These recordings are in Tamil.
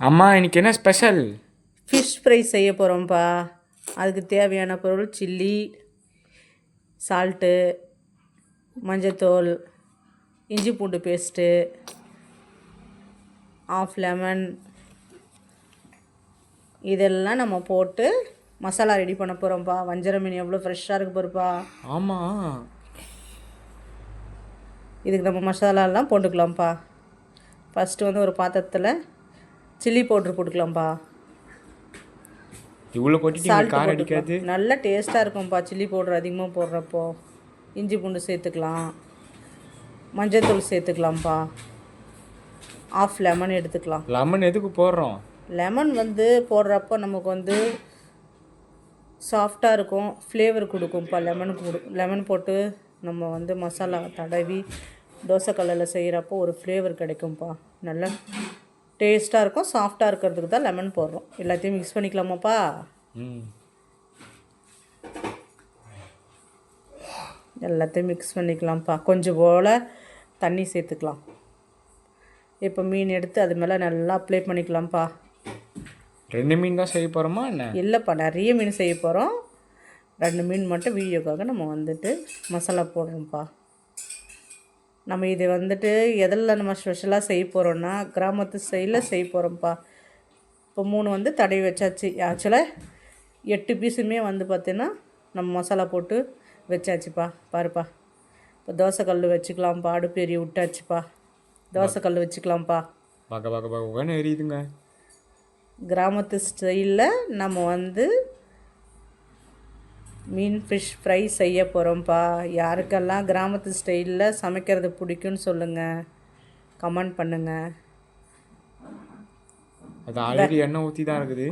அம்மா இன்னைக்கு என்ன ஸ்பெஷல் ஃபிஷ் ஃப்ரை செய்ய போகிறோம்ப்பா அதுக்கு தேவையான பொருள் சில்லி சால்ட்டு மஞ்சத்தூள் இஞ்சி பூண்டு பேஸ்ட்டு ஆஃப் லெமன் இதெல்லாம் நம்ம போட்டு மசாலா ரெடி பண்ண போகிறோம்ப்பா வஞ்சர மீன் எவ்வளோ ஃப்ரெஷ்ஷாக இருக்கு பாருப்பா. ஆமாம் இதுக்கு நம்ம மசாலாலாம் போட்டுக்கலாம்ப்பா ஃபஸ்ட்டு வந்து ஒரு பாத்திரத்தில் சில்லி பவுட்ரு போட்டுக்கலாம்ப்பா இவ்வளோ சால்ட் காரம் அடிக்காது? நல்ல டேஸ்ட்டாக இருக்கும்ப்பா சில்லி பவுடர் அதிகமாக போடுறப்போ. இஞ்சி பூண்டு சேர்த்துக்கலாம். மஞ்சள்தூள் சேர்த்துக்கலாம்ப்பா ஆஃப் லெமன் எடுத்துக்கலாம். லெமன் எதுக்கு போடுறோம்? லெமன் வந்து போடுறப்போ நமக்கு வந்து சாஃப்டாக இருக்கும். ஃப்ளேவர் கொடுக்கும்ப்பா லெமன் கொடு லெமன் போட்டு நம்ம வந்து மசாலா தடவி தோசைக்கல்லில் செய்கிறப்போ ஒரு ஃப்ளேவர் கிடைக்கும்ப்பா நல்லா டேஸ்ட்டாக இருக்கும் சாஃப்டாக இருக்கிறதுக்கு தான் லெமன் போடுறோம். எல்லாத்தையும் மிக்ஸ் பண்ணிக்கலாமாப்பா? எல்லாத்தையும் மிக்ஸ் பண்ணிக்கலாம்ப்பா. கொஞ்சம் போல் தண்ணி சேர்த்துக்கலாம். இப்போ மீன் எடுத்து அது மேலே நல்லா அப்ளை பண்ணிக்கலாம்ப்பா. ரெண்டு மீன் தான் செய்ய போகிறோமா என்ன? இல்லைப்பா நிறைய மீன் செய்ய போகிறோம் ரெண்டு மீன் மட்டும் வீடியோக்காக நம்ம வந்துட்டு மசாலா போடுறோம்ப்பா. நம்ம இது வந்துட்டு எதில் நம்ம ஸ்பெஷலாக செய்ய போகிறோன்னா கிராமத்து ஸ்டைலில் செய்ய போகிறோம்ப்பா இப்போ மூணு வந்து தடவி வச்சாச்சு. ஆக்சுவலாக எட்டு பீஸுமே வந்து பார்த்தீங்கன்னா நம்ம மசாலா போட்டு வச்சாச்சுப்பா. பாருப்பா. இப்போ தோசைக்கல் வச்சுக்கலாம்ப்பா. அடுப்பு எரிய விட்டாச்சுப்பா. தோசைக்கல் வச்சுக்கலாம்ப்பா. பக்க பக்க பக்கன்னு எரியுதுங்க. கிராமத்து ஸ்டைலில் நம்ம வந்து மீன் ஃபிஷ் ஃப்ரை செய்ய போகிறோம்ப்பா யாருக்கெல்லாம் கிராமத்து ஸ்டைலில் சமைக்கிறது பிடிக்கும்னு சொல்லுங்கள் கமெண்ட் பண்ணுங்கள் அது ஆல்ரெடி எண்ணெய் ஊற்றி தான் இருக்குது.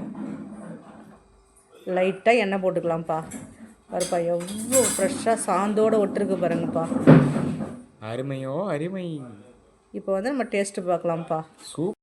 லைட்டாக எண்ணெய் போட்டுக்கலாம்ப்பா. பாருப்பா எவ்வளோ ஃப்ரெஷ்ஷாக சாந்தோடு ஒட்டுருக்கு பாருங்கப்பா. அருமையோ அருமை. இப்போ வந்து நம்ம டேஸ்ட்டு பார்க்கலாம்ப்பா. சூப்